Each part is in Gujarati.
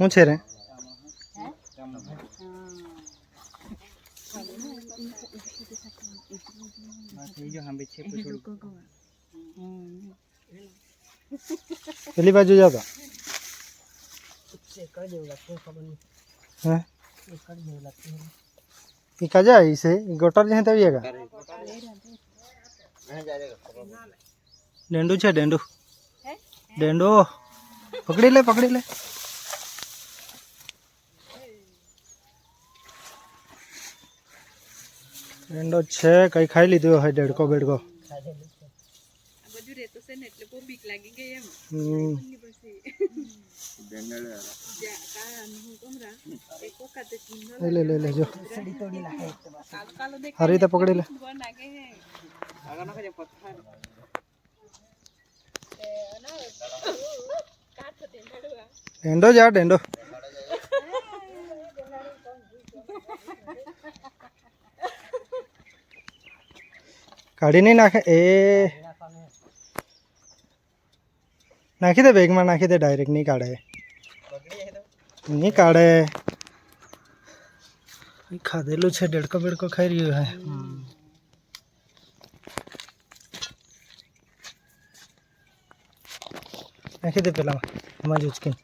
હું છે पहली પેલી બાજુ જાવ તો जा इसे गोटर जहाँ तभी आएगा डेंडू छे डेंडू डेंडू पकड़ी ले पकड़ी ले రెండో ఛై కై ఖై లేదు హైడర్ కో బెడ్ కో అది జరుగుతోసేనే అంటే బో పిక్ లాగిగే యమ్ హ్ బున్ని బసి బెంగళూరు యా కా నహోం తంరా ఏకో కద చిన్న లే లే లే జో సడి తోడిల హై హరిత పగడిలే బున్ లాగే హై అగమక జె పతాన ఏ అన కాట తో దెండో బెండో జా దెండో કાઢી નહીં નાખે એ નાખી દે બેગમાં નાખી દે ડાયરેક્ટ નહીં કાઢે નહીં કાઢે ખાધેલું છે ડેડકો બેડકો ખાઈ રહ્યું હે નાખી દે પેલામાં એમાં જ ઉચકીને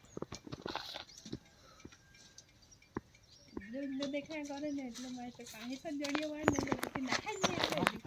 દેખાય કરે ને એટલે મારે કાંઈ તો જડ્યો હોય ને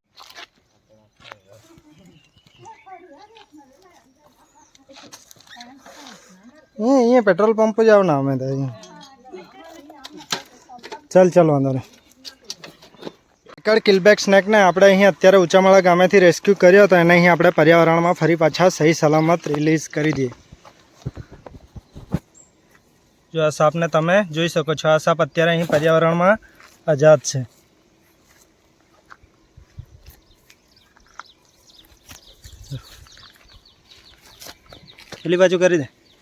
અહીંયા અહીંયા પેટ્રોલ પંપ જ આવના અમે તો અહીંયા ચાલ ચાલ વાંધો નહીં એકડ કિલબેક સ્નેકને આપણે અહીં અત્યારે ઉંચામાળા ગામેથી રેસ્ક્યુ કર્યો હતો એને અહીં આપણે પર્યાવરણમાં ફરી પાછા સહી સલામત રિલીઝ કરી દઈએ જો આ સાપને તમે જોઈ શકો છો આ સાપ અત્યારે અહીં પર્યાવરણમાં આઝાદ છે પેલી બાજુ કરી દે